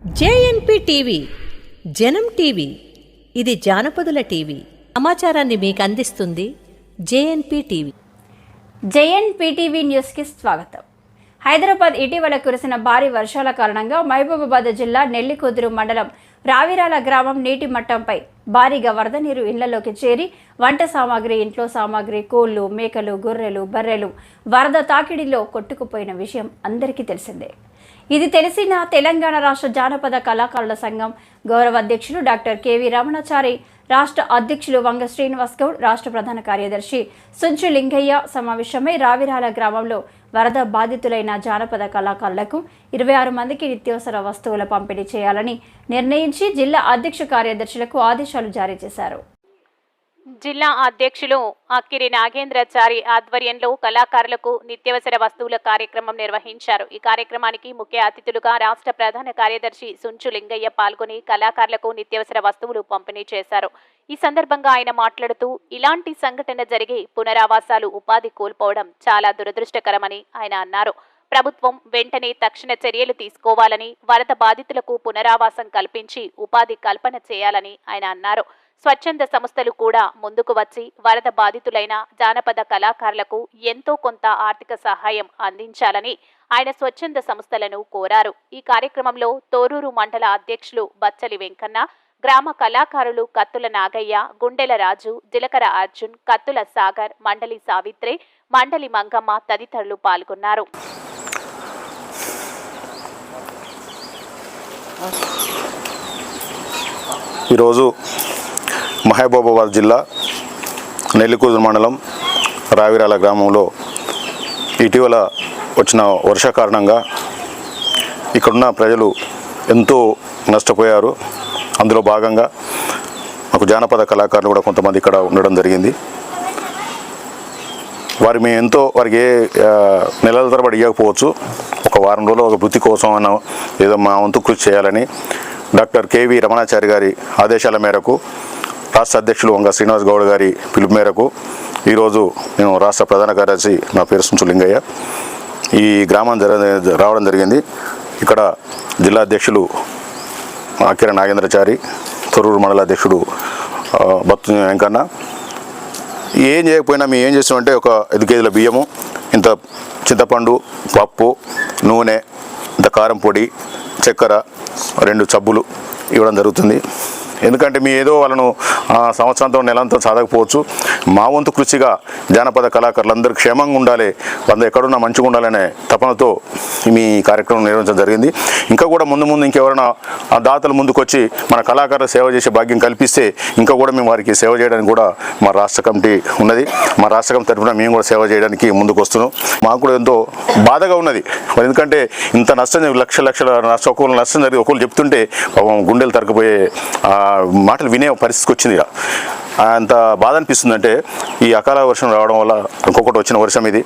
JNP TV జనం TV ఇది జానపదుల TV. సమాచారాన్ని మీకు అందిస్తుంది జేఎన్పి టీవీ. జేఎన్పి టీవీ న్యూస్కి స్వాగతం. హైదరాబాద్ ఇటీవల కురిసిన భారీ వర్షాల కారణంగా మహబూబాబాద్ జిల్లా నెల్లికుదురు మండలం రావిరాల గ్రామం నీటి మట్టంపై భారీగా వరద నీరు ఇళ్ళలోకి చేరి వంట సామాగ్రి ఇంట్లో సామాగ్రి కోళ్ళు మేకలు గొర్రెలు బర్రెలు వరద తాకిడిలో కొట్టుకుపోయిన విషయం అందరికీ తెలిసిందే. ఇది తెలిసిన తెలంగాణ రాష్ట్ర జానపద కళాకారుల సంఘం గౌరవ అధ్యక్షులు డాక్టర్ కెవి రమణాచారి రాష్ట్ర అధ్యక్షులు వంగ శ్రీనివాస్ గౌడ్ రాష్ట్ర ప్రధాన కార్యదర్శి సుంచు లింగయ్య సమావేశమై రావిరాల గ్రామంలో వరద బాధితులైన జానపద కళాకారులకు ఇరవై ఆరు మందికి నిత్యావసర వస్తువుల పంపిణీ చేయాలని నిర్ణయించి జిల్లా అధ్యక్ష కార్యదర్శులకు ఆదేశాలు జారీ చేశారు. జిల్లా అధ్యక్షులు అక్కిరి నాగేంద్రచారి ఆధ్వర్యంలో కళాకారులకు నిత్యవసర వస్తువుల కార్యక్రమం నిర్వహించారు. ఈ కార్యక్రమానికి ముఖ్య అతిథులుగా రాష్ట్ర ప్రధాన కార్యదర్శి సుంచు లింగయ్య పాల్గొని కళాకారులకు నిత్యవసర వస్తువులు పంపిణీ చేశారు. ఈ సందర్భంగా ఆయన మాట్లాడుతూ ఇలాంటి సంఘటన జరిగి పునరావాసాలు ఉపాధి కోల్పోవడం చాలా దురదృష్టకరమని ఆయన అన్నారు. ప్రభుత్వం వెంటనే తక్షణ చర్యలు తీసుకోవాలని వరద బాధితులకు పునరావాసం కల్పించి ఉపాధి కల్పన చేయాలని ఆయన అన్నారు. స్వచ్ఛంద సంస్థలు కూడా ముందుకు వచ్చి వరద బాధితులైన జానపద కళాకారులకు ఎంతో కొంత ఆర్థిక సహాయం అందించాలని ఆయన స్వచ్ఛంద సంస్థలను కోరారు. ఈ కార్యక్రమంలో తోరూరు మండల అధ్యక్షులు బచ్చలి వెంకన్న గ్రామ కళాకారులు కత్తుల నాగయ్య గుండెల రాజు జిలకర అర్జున్ కత్తుల సాగర్ మండలి సావిత్రి మండలి మంగమ్మ తదితరులు పాల్గొన్నారు. ఈరోజు మహబూబాబాద్ జిల్లా నెల్లికూరు మండలం రావిరాల గ్రామంలో ఇటీవల వచ్చిన వర్ష కారణంగా ఇక్కడున్న ప్రజలు ఎంతో నష్టపోయారు. అందులో భాగంగా మాకు జానపద కళాకారులు కూడా కొంతమంది ఇక్కడ ఉండడం జరిగింది. వారి మేము ఎంతో వారికి ఏ నెలల తరబడి ఇవ్వకపోవచ్చు వారం రోజులు ఒక వృత్తి కోసం అన్న ఏదో మా వంతు కృషి చేయాలని డాక్టర్ కేవి రమణాచారి గారి ఆదేశాల మేరకు రాష్ట్ర అధ్యక్షులు వంగ శ్రీనివాస్ గౌడ్ గారి పిలుపు మేరకు ఈరోజు నేను రాష్ట్ర ప్రధాన కార్యదర్శి నా పేరు సుంచులింగయ్య ఈ గ్రామం జర రావడం జరిగింది. ఇక్కడ జిల్లా అధ్యక్షులు ఆకిర నాగేంద్రచారి తొర్రూరు మండల అధ్యక్షుడు బత్తు వెంకన్న. ఏం చేయకపోయినా మేము ఏం చేస్తామంటే ఒక ఐదు కేజీల బియ్యము ఇంత చింతపండు పప్పు నూనె ఇంత కారం పొడి చక్కెర రెండు చబ్బులు ఇవ్వడం జరుగుతుంది. ఎందుకంటే మీ ఏదో వాళ్ళను ఆ, సంవత్సరంతో నెలంతో చదవకపోవచ్చు మా వంతు కృషిగా జానపద కళాకారులందరూ క్షేమంగా ఉండాలి వంద ఎక్కడున్నా మంచిగా ఉండాలనే తపనతో మీ కార్యక్రమం నిర్వహించడం జరిగింది. ఇంకా కూడా ముందు ముందు ఇంకెవరైనా ఆ దాతలు ముందుకొచ్చి మన కళాకారుల సేవ చేసే భాగ్యం కల్పిస్తే ఇంకా కూడా మేము వారికి సేవ చేయడానికి కూడా మా రాష్ట్ర కమిటీ ఉన్నది. మా రాష్ట్ర కమిటీ తరఫున మేము కూడా సేవ చేయడానికి ముందుకు వస్తున్నాం. మాకు కూడా ఎంతో బాధగా ఉన్నది. మరి ఎందుకంటే ఇంత నష్టం లక్ష లక్షల నష్టం ఒక్కొక్కరు నష్టం జరిగి ఒకరు చెప్తుంటే పాపం గుండెలు తరకపోయే ఆ, మాటలు వినే పరిస్థితికి వచ్చింది ఇక. అంత బాధ అనిపిస్తుంది అంటే ఈ అకాల వర్షం రావడం వల్ల ఇంకొకటి వచ్చిన వర్షం ఇది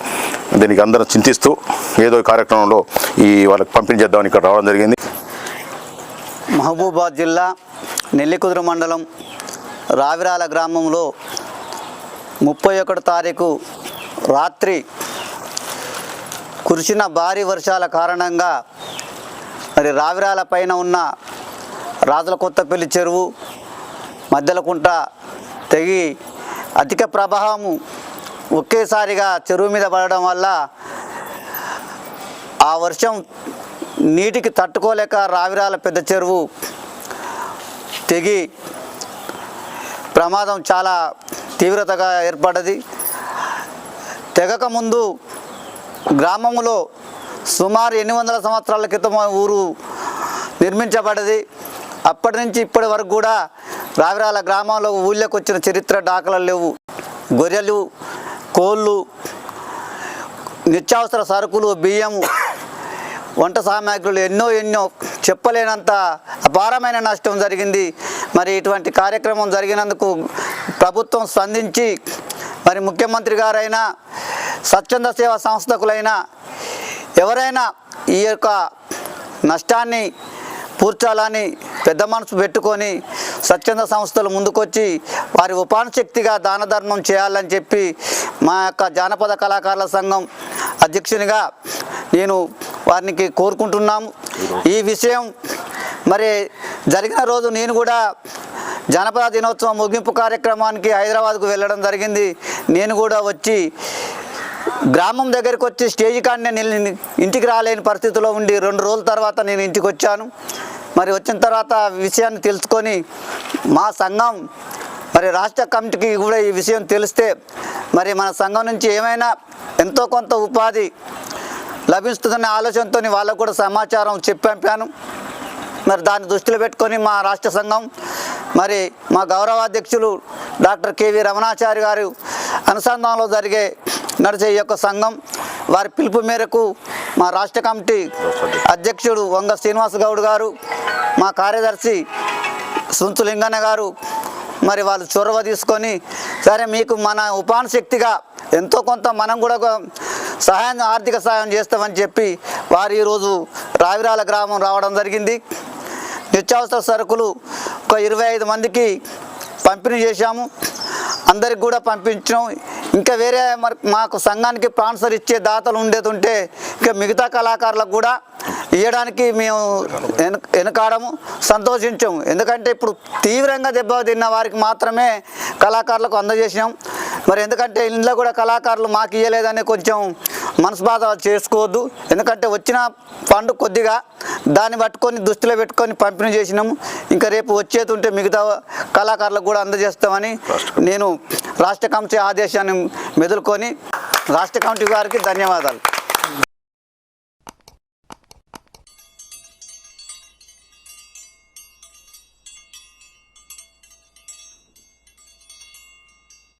దీనికి అందరం చింతిస్తూ ఏదో కార్యక్రమంలో ఈ వాళ్ళకి పంపిణీ చేద్దామని ఇక్కడ రావడం జరిగింది మహబూబాద్ జిల్లా నెల్లికుదురు మండలం రావిరాల గ్రామంలో ముప్పై ఒకటి తారీఖు రాత్రి కురిసిన భారీ వర్షాల కారణంగా మరి రావిరాల పైన ఉన్న రాజుల కొత్తపల్లి చెరువు మధ్యలకుంట తెగి అధిక ప్రభావము ఒకేసారిగా చెరువు మీద పడడం వల్ల ఆ వర్షం నీటికి తట్టుకోలేక రావిరాల పెద్ద చెరువు తెగి ప్రమాదం చాలా తీవ్రతగా ఏర్పడ్డది. తెగక ముందు గ్రామంలో సుమారు ఎన్ని వందల సంవత్సరాల క్రితం ఊరు నిర్మించబడ్డది. అప్పటి నుంచి ఇప్పటి వరకు కూడా రావిరాల గ్రామంలో ఊళ్ళోకి వచ్చిన చరిత్ర డాకలు లేవు. గొర్రెలు కోళ్ళు నిత్యావసర సరుకులు బియ్యం వంట సామాగ్రులు ఎన్నో ఎన్నో చెప్పలేనంత అపారమైన నష్టం జరిగింది. మరి ఇటువంటి కార్యక్రమం జరిగినందుకు ప్రభుత్వం స్పందించి మరి ముఖ్యమంత్రి గారైనా స్వచ్ఛంద సేవా సంస్థకులైనా ఎవరైనా ఈ యొక్క నష్టాన్ని పూడ్చాలని పెద్ద మనసు పెట్టుకొని స్వచ్ఛంద సంస్థలు ముందుకొచ్చి వారి ఉపానశక్తిగా దాన ధర్మం చేయాలని చెప్పి మా యొక్క జానపద కళాకారుల సంఘం అధ్యక్షునిగా నేను వారికి కోరుకుంటున్నాము. ఈ విషయం మరి జరిగిన రోజు నేను కూడా జానపద దినోత్సవం ముగింపు కార్యక్రమానికి హైదరాబాద్కు వెళ్ళడం జరిగింది. నేను కూడా వచ్చి గ్రామం దగ్గరికి వచ్చి స్టేజ్ కాడనే నేను ఇంటికి రాలేని పరిస్థితిలో ఉండి రెండు రోజుల తర్వాత నేను ఇంటికి వచ్చాను. మరి వచ్చిన తర్వాత విషయాన్ని తెలుసుకొని మా సంఘం మరి రాష్ట్ర కమిటీకి కూడా ఈ విషయం తెలిస్తే మరి మన సంఘం నుంచి ఏమైనా ఎంతో కొంత ఉపాధి లభిస్తుందనే ఆలోచనతో వాళ్ళకు కూడా సమాచారం చెప్పి పంపాను మరి దాన్ని దృష్టిలో పెట్టుకొని మా రాష్ట్ర సంఘం మరి మా గౌరవాధ్యక్షులు డాక్టర్ కేవి రమణాచారి గారు అనుసంధానంలో జరిగే నడిచే ఈ యొక్క సంఘం వారి పిలుపు మేరకు మా రాష్ట్ర కమిటీ అధ్యక్షుడు వంగ శ్రీనివాస్ గౌడ్ గారు మా కార్యదర్శి సుంచు లింగన్న గారు మరి వాళ్ళు చొరవ తీసుకొని సరే మీకు మన ఉపాన శక్తిగా ఎంతో కొంత మనం కూడా ఒక సహాయం ఆర్థిక సహాయం చేస్తామని చెప్పి వారు ఈరోజు రావిరాల గ్రామం రావడం జరిగింది. నిత్యావసర సరుకులు ఒక ఇరవై ఐదు మందికి పంపిణీ చేశాము. అందరికి కూడా పంపించాం ఇంకా వేరే మరి మాకు సంఘానికి స్పాన్సర్ ఇచ్చే దాతలు ఉండేది ఉంటే ఇంకా మిగతా కళాకారులకు కూడా ఇవ్వడానికి మేము వెన వెనకాడము సంతోషించాము. ఎందుకంటే ఇప్పుడు తీవ్రంగా దెబ్బతిన్న వారికి మాత్రమే కళాకారులకు అందజేసినాం. మరి ఎందుకంటే ఇంట్లో కూడా కళాకారులు మాకు ఇవ్వలేదని కొంచెం మనసు బాధ చేసుకోవద్దు. ఎందుకంటే వచ్చిన ఫండ్ కొద్దిగా దాన్ని పట్టుకొని దృష్టిలో పెట్టుకొని పంపిణీ చేసినాము. ఇంకా రేపు వచ్చేది ఉంటే మిగతా కళాకారులకు కూడా అందజేస్తామని నేను రాష్ట్ర కమిటీ ఆదేశాన్ని మెదులుకొని రాష్ట్ర కమిటీ గారికి ధన్యవాదాలు.